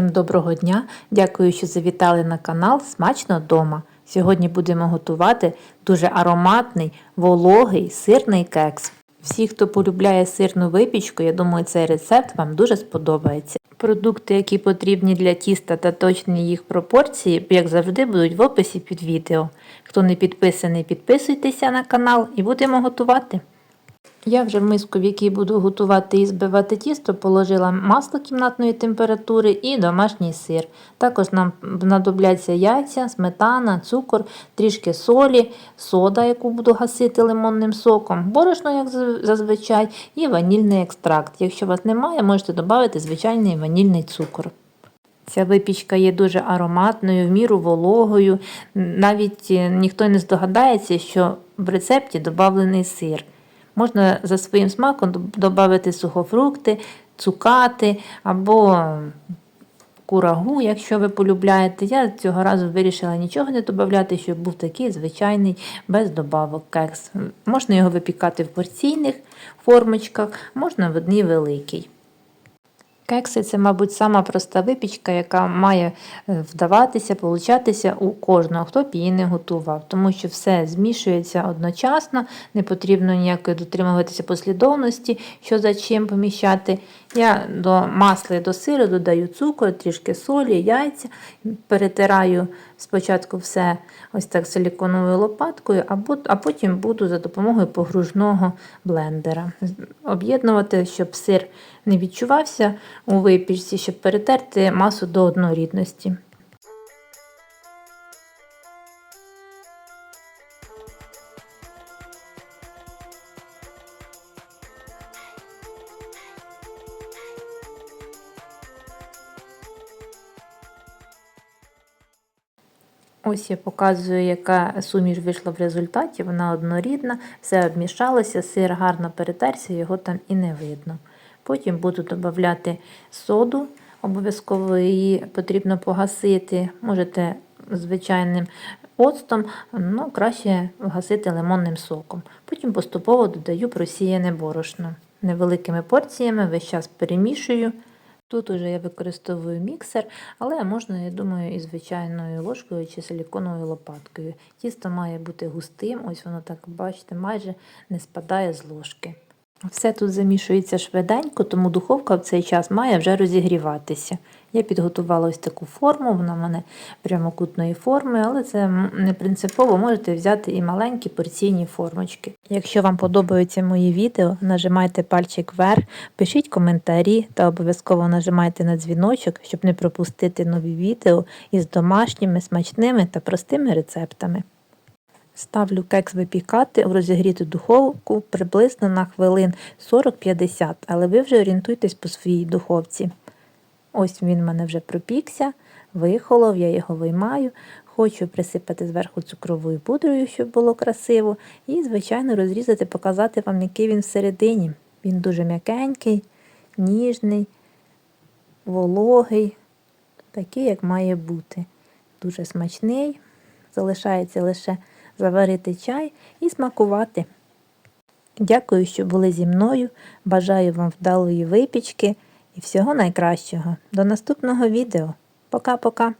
Доброго дня! Дякую, що завітали на канал Смачно вдома. Сьогодні будемо готувати дуже ароматний, вологий сирний кекс. Всі, хто полюбляє сирну випічку, я думаю, цей рецепт вам дуже сподобається. Продукти, які потрібні для тіста та точні їх пропорції, як завжди, будуть в описі під відео. Хто не підписаний, підписуйтеся на канал і будемо готувати. Я вже в миску, в якій буду готувати і збивати тісто, положила масло кімнатної температури і домашній сир. Також нам знадобляться яйця, сметана, цукор, трішки солі, сода, яку буду гасити лимонним соком, борошно, як зазвичай, і ванільний екстракт. Якщо у вас немає, можете додати звичайний ванільний цукор. Ця випічка є дуже ароматною, в міру вологою. Навіть е, ніхто не здогадається, що в рецепті додавлений сир. Можна за своїм смаком додати сухофрукти, цукати або курагу, якщо ви полюбляєте. Я цього разу вирішила нічого не додати, щоб був такий звичайний без добавок кекс. Можна його випікати в порційних формочках, можна в одній великій. Кекси це, мабуть, сама проста випічка, яка має е, вдаватися, получатися у кожного, хто б її не готував, тому що все змішується одночасно, не потрібно ніякої дотримуватися послідовності, що за чим поміщати. Я до масла і до сиру додаю цукор, трішки солі, яйця, перетираю спочатку все ось так силіконовою лопаткою, а потім буду за допомогою погружного блендера. Об'єднувати, щоб сир не відчувався у випічці, щоб перетерти масу до однорідності. Ось я показую, яка суміш вийшла в результаті. Вона однорідна, все обмішалося, сир гарно перетерся, його там і не видно. Потім буду додати соду, обов'язково її потрібно погасити. Можете звичайним оцтом, ну краще гасити лимонним соком. Потім поступово додаю просіяне борошно. Невеликими порціями весь час перемішую. Тут уже я використовую міксер, але можна, я думаю, і звичайною ложкою чи силіконовою лопаткою. Тісто має бути густим, ось воно так, бачите, майже не спадає з ложки. Все тут замішується швиденько, тому духовка в цей час має вже розігріватися. Я підготувала ось таку форму, вона в мене прямокутної форми, але це не принципово можете взяти і маленькі порційні формочки. Якщо вам подобаються мої відео, нажимайте пальчик вверх, пишіть коментарі та обов'язково нажимайте на дзвіночок, щоб не пропустити нові відео із домашніми, смачними та простими рецептами. Ставлю кекс випікати в розігріту духовку приблизно на хвилин 40-50, але ви вже орієнтуйтесь по своїй духовці. Ось він в мене вже пропікся, вихолов, я його виймаю. Хочу присипати зверху цукровою пудрою, щоб було красиво. І, звичайно, розрізати, показати вам, який він всередині. Він дуже м'якенький, ніжний, вологий, такий, як має бути. Дуже смачний. Залишається лише заварити чай і смакувати. Дякую, що були зі мною. Бажаю вам вдалої випічки і всього найкращого. До наступного відео. Пока-пока!